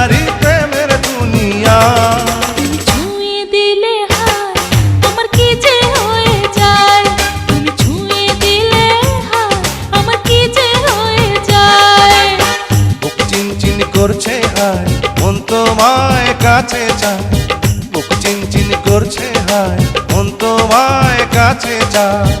সারি প্রেমের দুনিয়া। করছে হায় মন তোমায় কাছে চায়। বুক চিনচিন করছে হায় মন তোমায় কাছে চায়।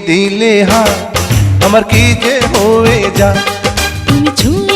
দিলে হা আমার কি যে হয়ে যায়? তুমি ছুঁয়ে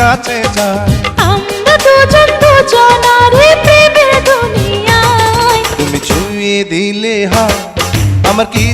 কাছে যায়। আমরা দুজন দুজনারে প্রেমের দুনিয়ায়। তুমি ছুঁয়ে দিলে হায় আমার কি